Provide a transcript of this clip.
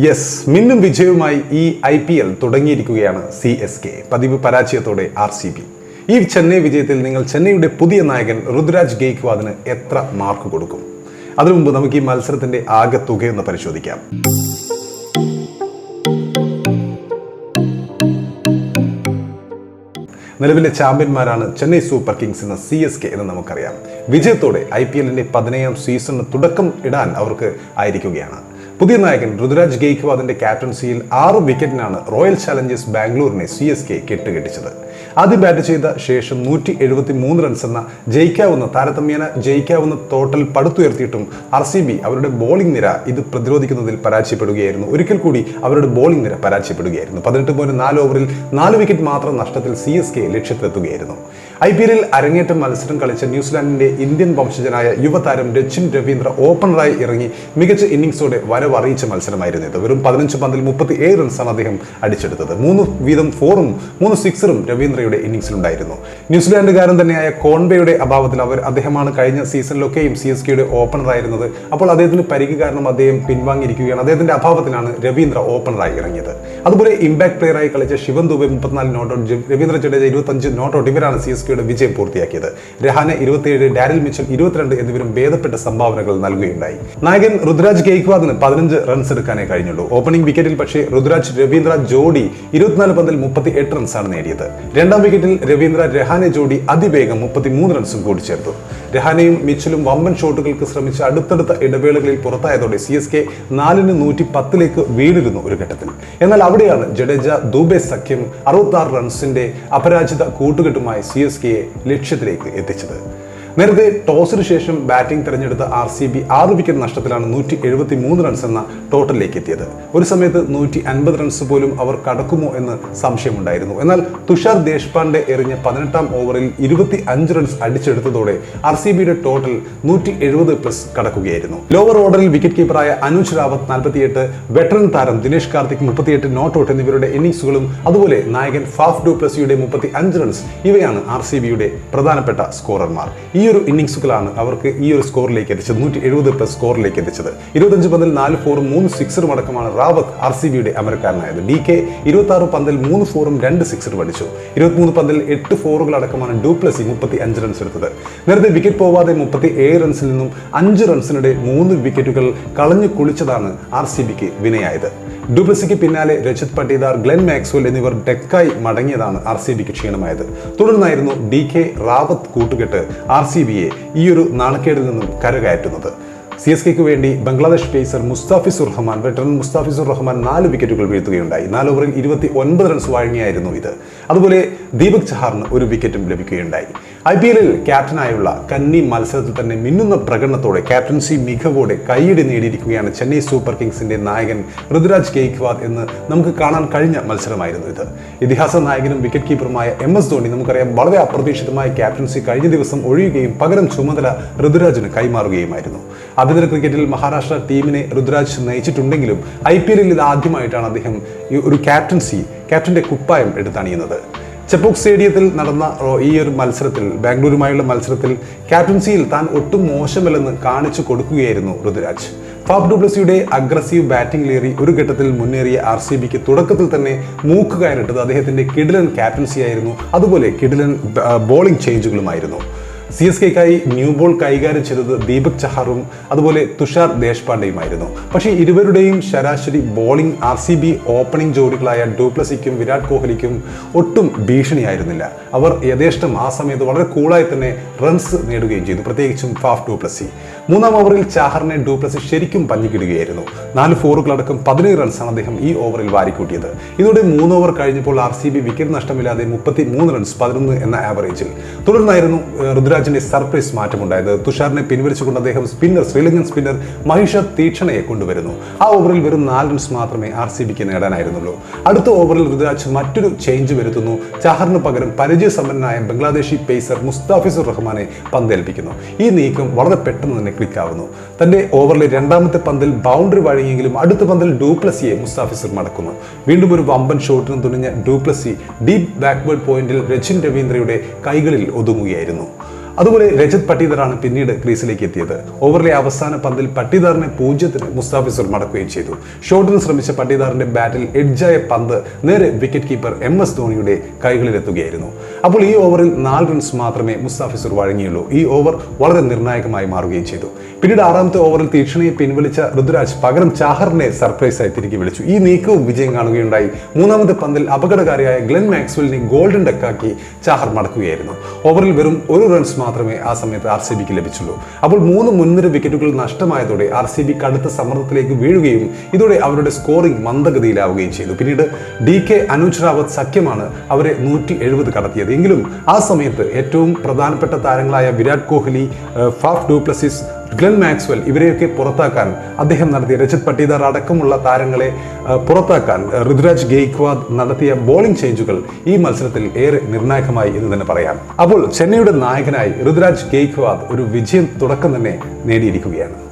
Yes മിന്നും വിജയവുമായി ഈ ഐ പി എൽ തുടങ്ങിയിരിക്കുകയാണ് സി എസ് കെ. പതിവ് പരാജയത്തോടെ ആർ സി ബി. ഈ ചെന്നൈ വിജയത്തിൽ നിങ്ങൾ ചെന്നൈയുടെ പുതിയ നായകൻ ഋതുരാജ് ഗെയ്ക്വാദിന് എത്ര മാർക്ക് കൊടുക്കും? അതിനു മുമ്പ് നമുക്ക് ഈ മത്സരത്തിന്റെ ആകെ തുകയൊന്ന് പരിശോധിക്കാം. നിലവിലെ ചാമ്പ്യന്മാരാണ് ചെന്നൈ സൂപ്പർ കിങ്സ് എന്ന സി എസ് കെ എന്ന് നമുക്കറിയാം. വിജയത്തോടെ ഐ പി എല്ലിന്റെ പതിനേഴാം സീസണിന് തുടക്കം ഇടാൻ അവർക്ക് ആയിരിക്കുകയാണ്. പുതിയ നായകൻ ഋതുരാജ് ഗെയ്ക്വാദിന്റെ ക്യാപ്റ്റൻസിയിൽ ആറ് വിക്കറ്റിനാണ് റോയൽ ചലഞ്ചേഴ്സ് ബാംഗ്ലൂരിനെ സി എസ് കെ കെട്ടുകെട്ടിച്ചത്. ആദ്യം ബാറ്റ് ചെയ്ത ശേഷം നൂറ്റി എഴുപത്തി മൂന്ന് റൺസ് എന്ന ജയിക്കാവുന്ന താരതമ്യേന ജയിക്കാവുന്ന ടോട്ടൽ പടുത്തുയർത്തിയിട്ടും ആർ സി ബി അവരുടെ ബോളിംഗ് നിര ഇത് പ്രതിരോധിക്കുന്നതിൽ പരാജയപ്പെടുകയായിരുന്നു. ഒരിക്കൽ കൂടി അവരുടെ ബോളിംഗ് നിര പരാജയപ്പെടുകയായിരുന്നു. പതിനെട്ട് പോയിന്റ് നാല് ഓവറിൽ നാല് വിക്കറ്റ് മാത്രം നഷ്ടത്തിൽ സി എസ് കെ ലക്ഷ്യത്തിലെത്തുകയായിരുന്നു. ഐ പി എല്ലിൽ അരങ്ങേറ്റ മത്സരം കളിച്ച ന്യൂസിലാൻഡിന്റെ ഇന്ത്യൻ വംശജനായ യുവതാരം രച്ചിൻ രവീന്ദ്ര ഓപ്പണറായി ഇറങ്ങി മികച്ച ഇന്നിംഗ്സോടെ വരവറിയിച്ച മത്സരമായിരുന്നു ഇത്. വെറും പതിനഞ്ച് പന്തിൽ മുപ്പത്തി ഏഴ് റൺസാണ് അദ്ദേഹം അടിച്ചെടുത്തത്. മൂന്ന് വീതം ഫോറും മൂന്ന് സിക്സറും രവീന്ദ്രയുടെ ഇന്നിംഗ്സിലുണ്ടായിരുന്നു. ന്യൂസിലാൻഡുകാരൻ തന്നെയായ കോൺബെയുടെ അഭാവത്തിൽ അവർ അദ്ദേഹമാണ് കഴിഞ്ഞ സീസണിലൊക്കെയും സി എസ് കെയുടെ ഓപ്പണറായിരുന്നത്. അപ്പോൾ അദ്ദേഹത്തിന് പരിക്ക് കാരണം അദ്ദേഹം പിൻവാങ്ങിയിരിക്കുകയാണ്. അദ്ദേഹത്തിന്റെ അഭാവത്തിലാണ് രവീന്ദ്ര ഓപ്പണറായി ഇറങ്ങിയത്. അതുപോലെ ഇമ്പാക്ട് പ്ലെയറായി കളിച്ച ശിവൻ ദുബെ മുപ്പത്തിനാല് നോട്ട് ഔട്ട് രവീന്ദ്ര ജഡേജ ഇരുപത്തഞ്ച് നോട്ട് ഔട്ട് ഇവരാണ് സി എസ് കെയുടെ വിജയം പൂർത്തിയാക്കിയത്. രഹാന ഇരുപത്തിയേഴ് ഡാരിൽ മിച്ചൽ ഇരുപത്തിരണ്ട് എന്നിവരും ഭേദപ്പെട്ട സംഭാവനകൾ നൽകുകയുണ്ടായി. നായകൻ ഋതുരാജ് ഗെയ്ക്വാദിന് പതിനഞ്ച് റൺസ് എടുക്കാനേ കഴിഞ്ഞുള്ളൂ. ഓപ്പണിംഗ് വിക്കറ്റിൽ പക്ഷേ ഋതുരാജ് രവീന്ദ്ര ജോഡി ഇരുപത്തിനാല് പന്തിൽ മുപ്പത്തി എട്ട് റൺസാണ് നേടിയത്. രണ്ടാം വിക്കറ്റിൽ രവീന്ദ്ര രഹാനെ ജോഡി അതിവേഗം മുപ്പത്തിമൂന്ന് റൺസും കൂടിച്ചേർത്തു. രഹാനെയും മിച്ചലും വമ്പൻ ഷോട്ടുകൾക്ക് ശ്രമിച്ച അടുത്തടുത്ത ഇടവേളകളിൽ പുറത്തായതോടെ സി എസ് കെ നാലിന് നൂറ്റി പത്തിലേക്ക് വീണിരുന്നു ഒരു ഘട്ടത്തിൽ. എന്നാൽ അവിടെയാണ് ജഡേജ ദൂബെ സഖ്യം അറുപത്തി റൺസിന്റെ അപരാജിത കൂട്ടുകെട്ടുമായി സി എസ് കെയെ ലക്ഷ്യത്തിലേക്ക് എത്തിച്ചത്. നേരത്തെ ടോസിന് ശേഷം ബാറ്റിംഗ് തിരഞ്ഞെടുത്ത ആർ സി ബി ആറ് വിക്കറ്റ് നഷ്ടത്തിലാണ് നൂറ്റി എഴുപത്തി മൂന്ന് റൺസ് എന്ന ടോട്ടലിലേക്ക് എത്തിയത്. ഒരു സമയത്ത് നൂറ്റി അൻപത് റൺസ് പോലും അവർ കടക്കുമോ എന്ന് സംശയമുണ്ടായിരുന്നു. എന്നാൽ തുഷാർ ദേശ്പാണ്ഡെ എറിഞ്ഞ പതിനെട്ടാം ഓവറിൽ ഇരുപത്തി അഞ്ച് റൺസ് അടിച്ചെടുത്തതോടെ ആർ സി ബിയുടെ ടോട്ടൽ നൂറ്റി എഴുപത് പ്ലസ് കടക്കുകയായിരുന്നു ലോവർ ഓർഡറിൽ വിക്കറ്റ് കീപ്പറായ അനുജ് റാവത്ത് നാൽപ്പത്തിയെട്ട് വെറ്ററൻ താരം ദിനേഷ് കാർത്തിക് മുപ്പത്തിയെട്ട് നോട്ട് ഔട്ട് എന്നിവരുടെ ഇന്നിംഗ്സുകളും അതുപോലെ നായകൻ ഫാഫ് ഡു പ്ലസിയുടെ മുപ്പത്തി അഞ്ച് റൺസ് ഇവയാണ് ആർ സി ബിയുടെ പ്രധാനപ്പെട്ട സ്കോറർമാർ ഈ ഒരു ഇന്നിങ്സുകളാണ് അവർക്ക് ഈ ഒരു സ്കോറിലേക്ക് എത്തിച്ചത്. നൂറ്റി എഴുപത് പ്ലസ് സ്കോറിലേക്ക് എത്തിച്ചത്. ഇരുപത്തഞ്ച് പന്തിൽ നാല് ഫോറും മൂന്ന് സിക്സറും അടക്കമാണ് റാവത്ത് ആർ സി ബിയുടെ അമരക്കാരനായത്. ഡി കെ ഇരുപത്തി ആറ് പന്തിൽ മൂന്ന് ഫോറും രണ്ട് സിക്സറും അടിച്ചു. ഇരുപത്തിമൂന്ന് പന്തിൽ എട്ട് ഫോറുകൾ അടക്കമാണ് ഡൂപ്ലസി മുപ്പത്തി അഞ്ച് റൺസ് എടുത്തത്. നേരത്തെ വിക്കറ്റ് പോവാതെ മുപ്പത്തി ഏഴ് റൺസിൽ നിന്നും അഞ്ച് റൺസിനിടെ മൂന്ന് വിക്കറ്റുകൾ കളഞ്ഞു കുളിച്ചതാണ് ആർ സി ബിക്ക് വിനയായത്. ഡുപ്ലസിക്ക് പിന്നാലെ രജിത് പട്ടീദാർ ഗ്ലെൻ മാക്സ്വൽ എന്നിവർ ഡെക്കായി മടങ്ങിയതാണ് ആർ സി ബിക്ക് ക്ഷീണമായത്. തുടർന്നായിരുന്നു ഡി കെ റാവത്ത് കൂട്ടുകെട്ട് ആർ സി ബിയെ ഈ ഒരു നാണക്കേടിൽ നിന്നും കരകയറ്റുന്നത്. സി എസ് കെക്ക് വേണ്ടി ബംഗ്ലാദേശ് പേസർ മുസ്താഫിസുർ റഹ്മാൻ വെറ്ററൻ മുസ്താഫിസുർ റഹ്മാൻ നാല് വിക്കറ്റുകൾ വീഴ്ത്തുകയുണ്ടായി. നാല് ഓവറിൽ ഇരുപത്തി ഒൻപത് റൺസ് വഴങ്ങിയായിരുന്നു ഇത്. അതുപോലെ ദീപക് ചഹാറിന് ഒരു വിക്കറ്റും ലഭിക്കുകയുണ്ടായി. ഐ പി എല്ലിൽ ക്യാപ്റ്റനായുള്ള കന്നി മത്സരത്തിൽ തന്നെ മിന്നുന്ന പ്രകടനത്തോടെ ക്യാപ്റ്റൻസി മികവോടെ കൈയിടി നേടിയിരിക്കുകയാണ് ചെന്നൈ സൂപ്പർ കിങ്സിന്റെ നായകൻ ഋതുരാജ് ഗെയ്ക്വാദ് എന്ന് നമുക്ക് കാണാൻ കഴിഞ്ഞ മത്സരമായിരുന്നു ഇത്. ഇതിഹാസ നായകനും വിക്കറ്റ് കീപ്പറുമായ എം എസ് ധോണി നമുക്കറിയാം വളരെ അപ്രതീക്ഷിതമായ ക്യാപ്റ്റൻസി കഴിഞ്ഞ ദിവസം ഒഴിയുകയും പകരം ചുമതല ഋതുരാജിന് കൈമാറുകയുമായിരുന്നു. ആഭ്യന്തര ക്രിക്കറ്റിൽ മഹാരാഷ്ട്ര ടീമിനെ ഋതുരാജ് നയിച്ചിട്ടുണ്ടെങ്കിലും ഐ പി എല്ലിൽ ഇത് ആദ്യമായിട്ടാണ് അദ്ദേഹം ഒരു ക്യാപ്റ്റൻസി ക്യാപ്റ്റന്റെ കുപ്പായം എടുത്തണിയുന്നത്. ചെപ്പോക്ക് സ്റ്റേഡിയത്തിൽ നടന്ന ഈ ഒരു മത്സരത്തിൽ ബാംഗ്ലൂരുമായുള്ള മത്സരത്തിൽ ക്യാപ്റ്റൻസിയിൽ താൻ ഒട്ടും മോശമല്ലെന്ന് കാണിച്ചു കൊടുക്കുകയായിരുന്നു ഋതുരാജ്. ഫാഫ് ഡുബ്ലസിയുടെ അഗ്രസീവ് ബാറ്റിംഗിലേറി ഒരു ഘട്ടത്തിൽ മുന്നേറിയ ആർ സി ബിക്ക് തുടക്കത്തിൽ തന്നെ മൂക്കുകയറിട്ടത് അദ്ദേഹത്തിന്റെ കിഡിലൻ ക്യാപ്റ്റൻസി അതുപോലെ കിഡിലൻ ബോളിംഗ് ചേഞ്ചുകളുമായിരുന്നു. സി എസ് കെക്കായി ന്യൂ ബോൾ കൈകാര്യം ചെയ്തത് ദീപക് ചഹാറും അതുപോലെ തുഷാർ ദേശ്പാണ്ഡെയുമായിരുന്നു. പക്ഷേ ഇരുവരുടെയും ശരാശരി bowling R C B opening ജോഡികളായ ഡൂപ്ലസിക്കും വിരാട് കോഹ്ലിക്കും ഒട്ടും ഭീഷണിയായിരുന്നില്ല. അവർ യഥേഷ്ടം ആ സമയത്ത് വളരെ കൂളായി തന്നെ റൺസ് നേടുകയും ചെയ്തു പ്രത്യേകിച്ചും ഫാഫ് ഡൂപ്ലസി. മൂന്നാം ഓവറിൽ ചാഹറിനെ ഡൂപ്ലസി ശരിക്കും പഞ്ഞിക്കിടുകയായിരുന്നു. നാല് ഫോറുകളടക്കം പതിനേഴ് റൺസാണ് അദ്ദേഹം ഈ ഓവറിൽ വാരിക്കൂട്ടിയത്. ഇതോടെ മൂന്ന് ഓവർ കഴിഞ്ഞപ്പോൾ ആർ സി ബി വിക്കറ്റ് നഷ്ടമില്ലാതെ മുപ്പത്തി മൂന്ന് റൺസ് പതിനൊന്ന് എന്ന ആവറേജിൽ. തുടർന്നായിരുന്നു ഋതുരാജിന്റെ സർപ്രൈസ് മാറ്റമുണ്ടായത്. തുഷാറിനെ പിൻവലിച്ചുകൊണ്ട് അദ്ദേഹം സ്പിന്നർ ശ്രീലങ്കൻ സ്പിന്നർ മഹിഷ തീക്ഷണയെ കൊണ്ടുവരുന്നു. ആ ഓവറിൽ വെറും നാല് റൺസ് മാത്രമേ ആർ സി ബിക്ക് നേടാനായിരുന്നുള്ളൂ. അടുത്ത ഓവറിൽ ഋതുരാജ് മറ്റൊരു ചേഞ്ച് വരുത്തുന്നു. ചാഹറിന് പകരം പരിചയസമ്പന്നനായ ബംഗ്ലാദേശി പേസർ മുസ്താഫിസുർ റഹ്മാനെ പന്തേൽപ്പിക്കുന്നു. ഈ നീക്കം വളരെ പെട്ടെന്ന് തന്നെ ക്ലിക്കാവുന്നു തന്റെ ഓവറിലെ രണ്ടാമത്തെ പന്തിൽ ബൗണ്ടറി വഴങ്ങിയെങ്കിലും അടുത്ത പന്തിൽ ഡൂപ്ലസിയെ മുസ്താഫിസുർ മടക്കുന്നു. വീണ്ടും ഒരു വമ്പൻ ഷോട്ടിന് തുണിഞ്ഞ ഡൂപ്ലസി ഡീപ് ബാക്ക്വേർഡ് പോയിന്റിൽ രജിൻ രവീന്ദ്രയുടെ കൈകളിൽ ഒതുങ്ങുകയായിരുന്നു. അതുപോലെ രജത് പട്ടീദറാണ് പിന്നീട് ക്രീസിലേക്ക് എത്തിയത്. ഓവറിലെ അവസാന പന്തിൽ പട്ടീദാറിനെ പൂജ്യത്തിന് മുസ്താഫിസുർ മടക്കുകയും ചെയ്തു. ഷോട്ടിന് ശ്രമിച്ച പട്ടീദാറിന്റെ ബാറ്റിൽ എഡ്ജായ പന്ത് നേരെ വിക്കറ്റ് കീപ്പർ എം എസ് ധോണിയുടെ കൈകളിലെത്തുകയായിരുന്നു. അപ്പോൾ ഈ ഓവറിൽ നാല് റൺസ് മാത്രമേ മുസ്താഫിസുർ വഴങ്ങിയുള്ളൂ. ഈ ഓവർ വളരെ നിർണായകമായി മാറുകയും ചെയ്തു. പിന്നീട് ആറാമത്തെ ഓവറിൽ തീക്ഷണയെ പിൻവലിച്ച ഋതുരാജ് പകരം ചാഹറിനെ സർപ്രൈസായി തിരികെ വിളിച്ചു. ഈ നീക്കവും വിജയം കാണുകയുണ്ടായി. മൂന്നാമത്തെ പന്തിൽ അപകടകാരിയായ ഗ്ലെൻ മാക്സ്വെലിനെ ഗോൾഡൻ ഡക്കാക്കി ചാഹർ മടക്കുകയായിരുന്നു. ഓവറിൽ വെറും ഒരു റൺസ് മാത്രമേ ആ സമയത്ത് ആർ സി ബിക്ക് ലഭിച്ചുള്ളൂ. അപ്പോൾ മൂന്ന് മുൻനിര വിക്കറ്റുകൾ നഷ്ടമായതോടെ ആർ സി ബി കടുത്ത സമ്മർദ്ദത്തിലേക്ക് വീഴുകയും ഇതോടെ അവരുടെ സ്കോറിംഗ് മന്ദഗതിയിലാവുകയും ചെയ്തു. പിന്നീട് ഡി കെ അനുജ് റാവത്ത് സഖ്യമാണ് അവരെ നൂറ്റി എഴുപത് കടത്തിയത്. എങ്കിലും ആ സമയത്ത് ഏറ്റവും പ്രധാനപ്പെട്ട താരങ്ങളായ Virat Kohli Faf du Plessis Glenn Maxwell ഇവരെയൊക്കെ പുറത്താക്കാൻ അദ്ദേഹം നടത്തിയ രജത് പട്ടീദാർ അടക്കമുള്ള താരങ്ങളെ പുറത്താക്കാൻ ഋതുരാജ് ഗെയ്ക്വാദ് നടത്തിയ ബോളിംഗ് ചേഞ്ചുകൾ ഈ മത്സരത്തിൽ ഏറെ നിർണായകമായി എന്ന് തന്നെ പറയാം. അപ്പോൾ ചെന്നൈയുടെ നായകനായി ഋതുരാജ് ഗെയ്ക്വാദ് ഒരു വിജയം തുടക്കം തന്നെ നേടിയിരിക്കുകയാണ്.